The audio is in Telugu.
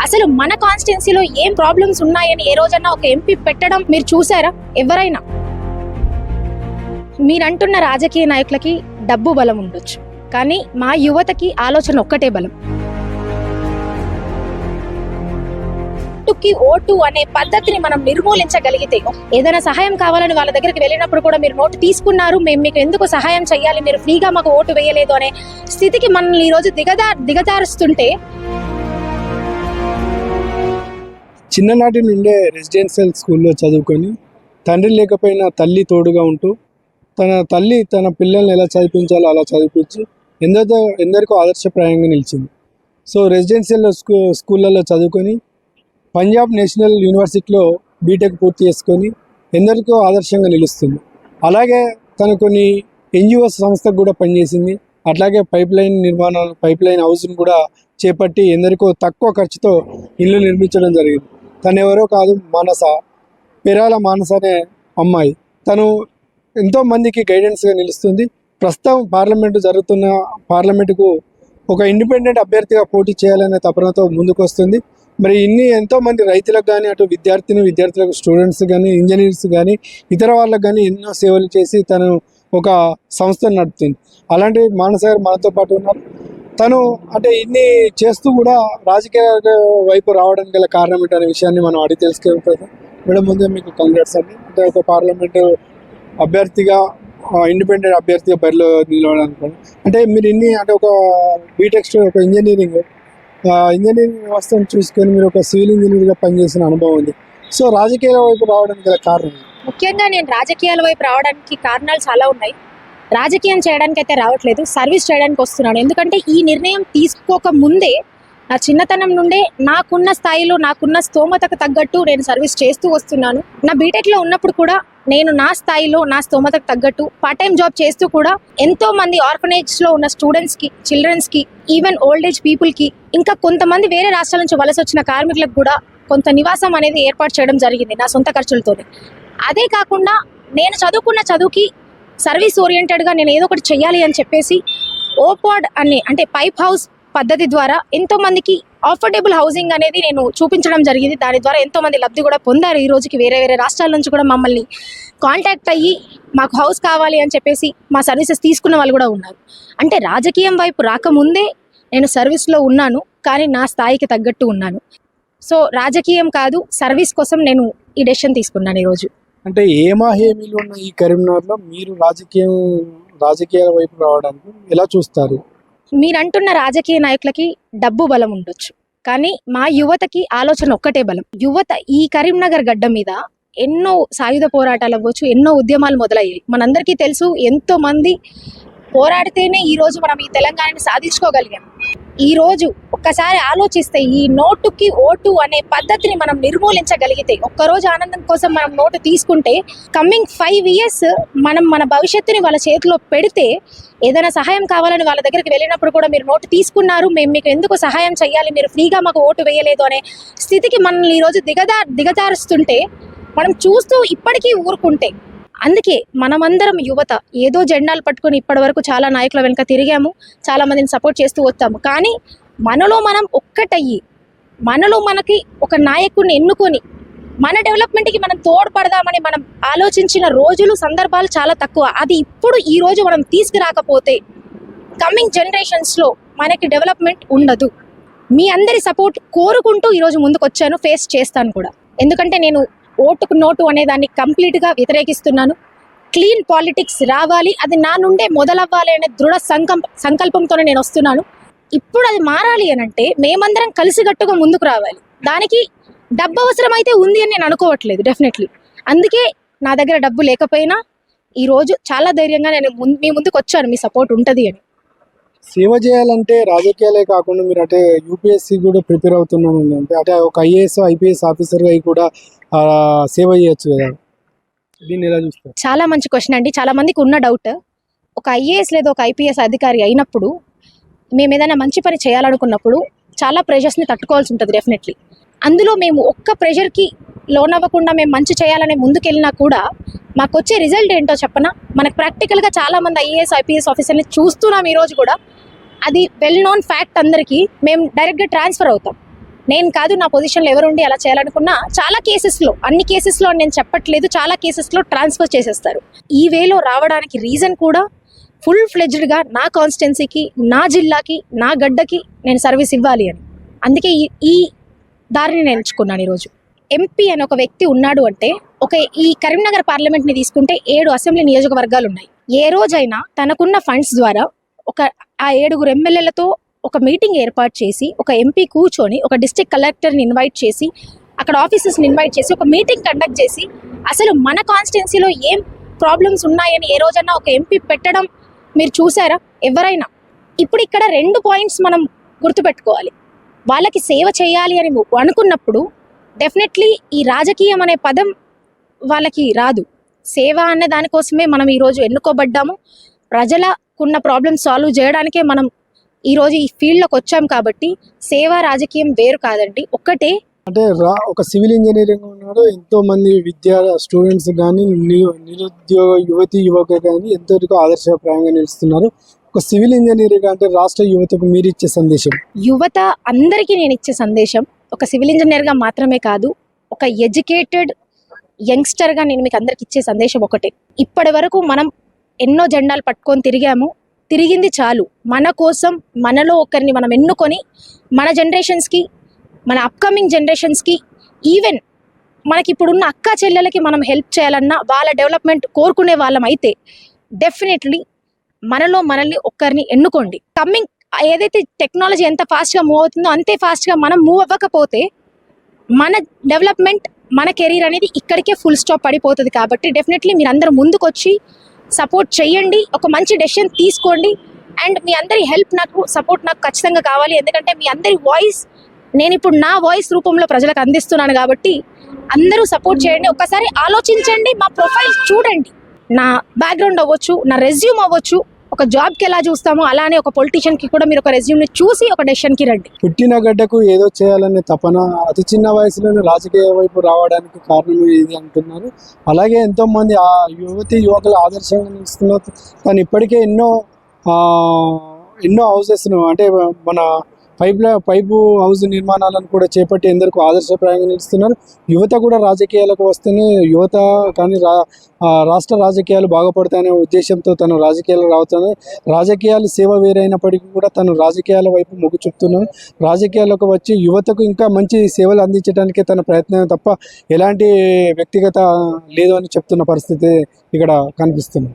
అసలు మన కాన్స్టిట్యున్సీలో ఏం ప్రాబ్లమ్స్ ఉన్నాయని ఏ రోజన్నా ఒక ఎంపీ పెట్టడం మీరు చూసారా? ఎవరైనా? మీరంటున్న రాజకీయ నాయకులకి డబ్బు బలం ఉండొచ్చు కానీ మా యువతకి ఆలోచన ఒక్కటే బలం. ఓటుకి ఓటు అనే పద్ధతిని మనం నిర్మూలించగలిగితే ఏదైనా సహాయం కావాలని వాళ్ళ దగ్గరికి వెళ్ళినప్పుడు కూడా మీరు నోటు తీసుకున్నారు మేము మీకు ఎందుకు సహాయం చేయాలి మీరు ఫ్రీగా మాకు ఓటు వేయలేదు అనే స్థితికి మనల్ని ఈరోజు దిగదా దిగజారుస్తుంటే చిన్ననాటి నుండే రెసిడెన్షియల్ స్కూల్లో చదువుకొని తండ్రి లేకపోయినా తల్లి తోడుగా ఉంటూ తన తల్లి తన పిల్లల్ని ఎలా చదివించాలో అలా చదివించి ఎందరితో ఎందరికో ఆదర్శప్రాయంగా నిలిచింది. సో రెసిడెన్షియల్ స్కూ స్కూళ్ళల్లో చదువుకొని పంజాబ్ నేషనల్ యూనివర్సిటీలో బీటెక్ పూర్తి చేసుకొని ఎందరికో ఆదర్శంగా నిలుస్తుంది. అలాగే తను కొన్ని ఎన్జిఓ సంస్థకు కూడా పనిచేసింది. అట్లాగే పైప్ లైన్ నిర్మాణాలు పైప్ లైన్ హౌస్ని కూడా చేపట్టి ఎందరికో తక్కువ ఖర్చుతో ఇల్లు నిర్మించడం జరిగింది. తను ఎవరో కాదు మానస పెరాల మానస అనే అమ్మాయి. తను ఎంతో మందికి గైడెన్స్గా నిలుస్తుంది. ప్రస్తుతం పార్లమెంటు జరుగుతున్న పార్లమెంటుకు ఒక ఇండిపెండెంట్ అభ్యర్థిగా పోటీ చేయాలనే తపనతో ముందుకు వస్తుంది మరి ఇన్ని ఎంతో మంది రైతులకు కానీ అటు విద్యార్థిని విద్యార్థులకు స్టూడెంట్స్ కానీ ఇంజనీర్స్ కానీ ఇతర వాళ్ళకు కానీ ఎన్నో సేవలు చేసి తను ఒక సంస్థను నడుపుతుంది. అలాంటి మానస మనతో పాటు ఉన్నారు. తను అంటే ఇన్ని చేస్తూ కూడా రాజకీయ వైపు రావడానికి గల కారణం ఏంటనే విషయాన్ని మనం అడిగి తెలుసుకుంటాం మేడం ముందే మీకు కంగ్రాట్స్ అండి. అంటే ఒక పార్లమెంటు అభ్యర్థిగా ఇండిపెండెంట్ అభ్యర్థిగా బరిలో నిలవడానికి అంటే మీరు ఇన్ని అంటే ఒక బీటెక్ ఒక ఇంజనీరింగ్ ఇంజనీరింగ్ వ్యవస్థను చూసుకొని మీరు ఒక సివిల్ ఇంజనీర్గా పనిచేసిన అనుభవం ఉంది. సో రాజకీయాల వైపు రావడానికి గల కారణం ముఖ్యంగా నేను రాజకీయాల వైపు రావడానికి కారణాలు చాలా ఉన్నాయి. రాజకీయం చేయడానికి అయితే రావట్లేదు సర్వీస్ చేయడానికి వస్తున్నాను. ఎందుకంటే ఈ నిర్ణయం తీసుకోక ముందే నా చిన్నతనం నుండే నాకున్న స్థాయిలో నాకున్న స్తోమతకు తగ్గట్టు నేను సర్వీస్ చేస్తూ వస్తున్నాను. నా బీటెక్లో ఉన్నప్పుడు కూడా నేను నా స్థాయిలో నా స్తోమతకు తగ్గట్టు పార్ట్ టైం జాబ్ చేస్తూ కూడా ఎంతో మంది ఆర్ఫనేజ్లో ఉన్న స్టూడెంట్స్కి చిల్డ్రన్స్కి ఈవెన్ ఓల్డ్ ఏజ్ పీపుల్కి ఇంకా కొంతమంది వేరే రాష్ట్రాల నుంచి వలస వచ్చిన కార్మికులకు కూడా కొంత నివాసం అనేది ఏర్పాటు చేయడం జరిగింది నా సొంత ఖర్చులతోనే. అదే కాకుండా నేను చదువుకున్న చదువుకి సర్వీస్ ఓరియంటెడ్గా నేను ఏదో ఒకటి చెయ్యాలి అని చెప్పేసి ఓపాడ్ అనే అంటే పైప్ హౌస్ పద్ధతి ద్వారా ఎంతోమందికి అఫోర్డబుల్ హౌసింగ్ అనేది నేను చూపించడం జరిగింది. దాని ద్వారా ఎంతోమంది లబ్ధి కూడా పొందారు. ఈ రోజుకి వేరే వేరే రాష్ట్రాల నుంచి కూడా మమ్మల్ని కాంటాక్ట్ అయ్యి మాకు హౌస్ కావాలి అని చెప్పేసి మా సర్వీసెస్ తీసుకున్న వాళ్ళు కూడా ఉన్నారు. అంటే రాజకీయం వైపు రాకముందే నేను సర్వీస్లో ఉన్నాను కానీ నా స్థాయికి తగ్గట్టు ఉన్నాను. సో రాజకీయం కాదు సర్వీస్ కోసం నేను ఈ డెసిషన్ తీసుకున్నాను ఈరోజు అంటే ఏమాహేమీలు ఉన్న ఈ కరీంనగర్లో మీరు రాజకీయం రాజకీయాల వైపు రావడానికి ఎలా చూస్తారు? మీరంటున్న రాజకీయ నాయకులకి డబ్బు బలం ఉండొచ్చు. కానీ మా యువతకి ఆలోచన ఒక్కటే బలం. యువత ఈ కరీంనగర్ గడ్డ మీద ఎన్నో సాయుధ పోరాటాలు అవ్వచ్చు ఎన్నో ఉద్యమాలు మొదలయ్యాయి. మనందరికీ తెలుసు ఎంతో మంది పోరాడితేనే ఈ రోజు మనం ఈ తెలంగాణని సాధించుకోగలిగాం. ఈరోజు ఒక్కసారి ఆలోచిస్తే ఈ నోటుకి ఓటు అనే పద్ధతిని మనం నిర్మూలించగలిగితే ఒక్కరోజు ఆనందం కోసం మనం నోటు తీసుకుంటే కమ్మింగ్ ఫైవ్ ఇయర్స్ మనం మన భవిష్యత్తుని వాళ్ళ చేతిలో పెడితే ఏదైనా సహాయం కావాలని వాళ్ళ దగ్గరికి వెళ్ళినప్పుడు కూడా మీరు నోటు తీసుకున్నారు మేము మీకు ఎందుకు సహాయం చేయాలి మీరు ఫ్రీగా మాకు ఓటు వేయలేదు అనే స్థితికి మనల్ని ఈరోజు దిగదా దిగజారుస్తుంటే మనం చూస్తూ ఇప్పటికీ ఊరుకుంటే అందుకే మనమందరం యువత ఏదో జెండాలు పట్టుకొని ఇప్పటి వరకు చాలా నాయకుల వెనుక తిరిగాము చాలా మందిని సపోర్ట్ చేస్తూ వస్తాము కానీ మనలో మనం ఒక్కటయ్యి మనలో మనకి ఒక నాయకుడిని ఎన్నుకొని మన డెవలప్మెంట్కి మనం తోడ్పడదామని మనం ఆలోచించిన రోజులు సందర్భాలు చాలా తక్కువ. అది ఇప్పుడు ఈ రోజు మనం తీసుకురాకపోతే కమింగ్ జనరేషన్స్లో మనకి డెవలప్మెంట్ ఉండదు. మీ అందరి సపోర్ట్ కోరుకుంటూ ఈరోజు ముందుకు వచ్చాను ఫేస్ చేస్తాను కూడా. ఎందుకంటే నేను ఓటుకు నోటు అనే దాన్ని కంప్లీట్గా వ్యతిరేకిస్తున్నాను. క్లీన్ పాలిటిక్స్ రావాలి అది నా నుండే మొదలవ్వాలి అనే దృఢ సంకల్ప సంకల్పంతోనే నేను వస్తున్నాను. ఇప్పుడు అది మారాలి అని అంటే మేమందరం కలిసిగట్టుగా ముందుకు రావాలి. దానికి డబ్బు అవసరం అయితే ఉంది అని నేను అనుకోవట్లేదు డెఫినెట్లీ అందుకే నా దగ్గర డబ్బు లేకపోయినా ఈ రోజు చాలా ధైర్యంగా నేను మీ ముందుకు వచ్చాను మీ సపోర్ట్ ఉంటుంది అని. సేవ చేయాలంటే రాజకీయాలే కాకుండా మీరు అంటే యూపీఎస్సీ కూడా ప్రిపేర్ అవుతున్నాను అంటే అంటే ఒక ఐఏఎస్ ఐపీఎస్ ఆఫీసర్గా కూడా సేవ చేయొచ్చు కదా. దీన్ని ఎలా చూస్తారు? చాలా మంచి క్వశ్చన్ అండి. చాలా మందికి ఉన్న డౌట్. ఒక ఐఏఎస్ లేదా ఒక ఐపీఎస్ అధికారి అయినప్పుడు మేము ఏదైనా మంచి పని చేయాలనుకున్నప్పుడు చాలా ప్రెషర్స్ని తట్టుకోవాల్సి ఉంటుంది డెఫినెట్లీ అందులో మేము ఒక్క ప్రెషర్కి లోన్ అవ్వకుండా మేము మంచి చేయాలని ముందుకెళ్ళినా కూడా మాకు వచ్చే రిజల్ట్ ఏంటో చెప్పనా? మనకు ప్రాక్టికల్గా చాలా మంది ఐఏఎస్ ఐపీఎస్ ఆఫీసర్ని చూస్తున్నాం ఈరోజు కూడా. అది వెల్ నోన్ ఫ్యాక్ట్ అందరికీ మేము డైరెక్ట్గా ట్రాన్స్ఫర్ అవుతాం. నేను కాదు నా పొజిషన్లో ఎవరుండి అలా చేయాలనుకున్నా చాలా కేసెస్లో అన్ని కేసెస్లో నేను చెప్పట్లేదు చాలా కేసెస్లో ట్రాన్స్ఫర్ చేసేస్తారు. ఈ వేలో రావడానికి రీజన్ కూడా ఫుల్ ఫ్లెడ్జ్డ్గా నా కాన్స్టిట్యున్సీకి నా జిల్లాకి నా గడ్డకి నేను సర్వీస్ ఇవ్వాలి అని. అందుకే ఈ ఈ దారిని నేను ఎంచుకున్నాను ఈరోజు. ఎంపీ అని ఒక వ్యక్తి ఉన్నాడు అంటే ఒక ఈ కరీంనగర్ పార్లమెంట్ని తీసుకుంటే ఏడు అసెంబ్లీ నియోజకవర్గాలు ఉన్నాయి ఏ రోజైనా తనకున్న ఫండ్స్ ద్వారా ఒక ఆ ఏడుగురు ఎమ్మెల్యేలతో ఒక మీటింగ్ ఏర్పాటు చేసి ఒక ఎంపీ కూర్చొని ఒక డిస్టిక్ కలెక్టర్ని ఇన్వైట్ చేసి అక్కడ ఆఫీసర్స్ని ఇన్వైట్ చేసి ఒక మీటింగ్ కండక్ట్ చేసి అసలు మన కాన్స్టిట్యున్సీలో ఏం ప్రాబ్లమ్స్ ఉన్నాయని ఏ రోజన్నా ఒక ఎంపీ పెట్టడం మీరు చూసారా? ఎవరైనా. ఇప్పుడు ఇక్కడ రెండు పాయింట్స్ మనం గుర్తుపెట్టుకోవాలి. వాళ్ళకి సేవ చేయాలి అని అనుకున్నప్పుడు డెఫినెట్లీ ఈ రాజకీయం అనే పదం వాళ్ళకి రాదు. సేవ అనే దానికోసమే మనం ఈరోజు ఎన్నుకోబడ్డాము. ప్రజల ప్రజలకున్న ప్రాబ్లమ్ సాల్వ్ చేయడానికే మనం ఈరోజు ఈ ఫీల్డ్లోకి వచ్చాం కాబట్టి సేవ రాజకీయం వేరు కాదండి ఒక్కటే. అంటే రా ఒక సివిల్ ఇంజనీరింగ్ ఉన్నాడు ఎంతో మంది విద్యా స్టూడెంట్స్ కానీ నిరుద్యోగ యువతి యువక కానీ ఎంతవరకు ఆదర్శప్రాయంగా నిలుస్తున్నారు. ఒక సివిల్ ఇంజనీరింగ్ అంటే రాష్ట్ర యువతకు మీరు ఇచ్చే సందేశం. యువత అందరికీ నేను ఇచ్చే సందేశం ఒక సివిల్ ఇంజనీర్గా మాత్రమే కాదు ఒక ఎడ్యుకేటెడ్ యంగ్స్టర్గా నేను మీకు అందరికి ఇచ్చే సందేశం ఒకటే. ఇప్పటి వరకు మనం ఎన్నో జెండాలు పట్టుకొని తిరిగాము. తిరిగింది చాలు. మన కోసం మనలో ఒకరిని మనం ఎన్నుకొని మన జనరేషన్స్కి మన అప్కమింగ్ జనరేషన్స్కి ఈవెన్ మనకి ఇప్పుడున్న అక్క చెల్లెలకి మనం హెల్ప్ చేయాలన్నా వాళ్ళ డెవలప్మెంట్ కోరుకునే వాళ్ళం అయితే డెఫినెట్లీ మనలో మనల్ని ఒక్కరిని ఎన్నుకోండి. కమ్మింగ్ ఏదైతే టెక్నాలజీ ఎంత ఫాస్ట్గా మూవ్ అవుతుందో అంతే ఫాస్ట్గా మనం మూవ్ అవ్వకపోతే మన డెవలప్మెంట్ మన కెరీర్ అనేది ఇక్కడికే ఫుల్ స్టాప్ పడిపోతుంది కాబట్టి డెఫినెట్లీ మీరు అందరూ ముందుకొచ్చి సపోర్ట్ చేయండి ఒక మంచి డెసిషన్ తీసుకోండి. అండ్ మీ అందరి హెల్ప్ నాకు సపోర్ట్ నాకు ఖచ్చితంగా కావాలి. ఎందుకంటే మీ అందరి వాయిస్ నేను ఇప్పుడు నా వాయిస్ రూపంలో ప్రజలకు అందిస్తున్నాను కాబట్టి అందరూ సపోర్ట్ చేయండి. ఒకసారి ఆలోచించండి మా ప్రొఫైల్ చూడండి. నా బ్యాక్గ్రౌండ్ అవ్వచ్చు నా రెజ్యూమ్ అవ్వచ్చు ఒక జాబ్కి ఎలా చూస్తామో అలానే ఒక పొలిటీషియన్కి కూడా మీరు ఒక రెజ్యూమ్ని చూసి ఒక డెసిషన్కి రండి. పుట్టిన గడ్డకు ఏదో చేయాలనే తపన అతి చిన్న వయసులోనే రాజకీయ వైపు రావడానికి కారణం ఇది అంటున్నారు. అలాగే ఎంతో మంది ఆ యువతి యువకులు ఆదర్శంగా నిలుస్తున్నారు. కానీ ఇప్పటికే ఎన్నో ఎన్నో హౌసెస్ను అంటే మన పైప్ పైపు హౌస్ నిర్మాణాలను కూడా చేపట్టి ఎందరికీ ఆదర్శప్రాయంగా నిలుస్తున్నారు. యువత కూడా రాజకీయాలకు వస్తేనే యువత కానీ రా రాష్ట్ర రాజకీయాలు బాగుపడతాయనే ఉద్దేశంతో తను రాజకీయాలు రావుతాను రాజకీయాలు సేవ వేరైనప్పటికీ కూడా తను రాజకీయాల వైపు మొగ్గు చూపుతున్నాను రాజకీయాలకు వచ్చి యువతకు ఇంకా మంచి సేవలు అందించడానికి తన ప్రయత్నం తప్ప ఎలాంటి వ్యక్తిగత లేదు అని చెప్తున్న పరిస్థితి ఇక్కడ కనిపిస్తుంది.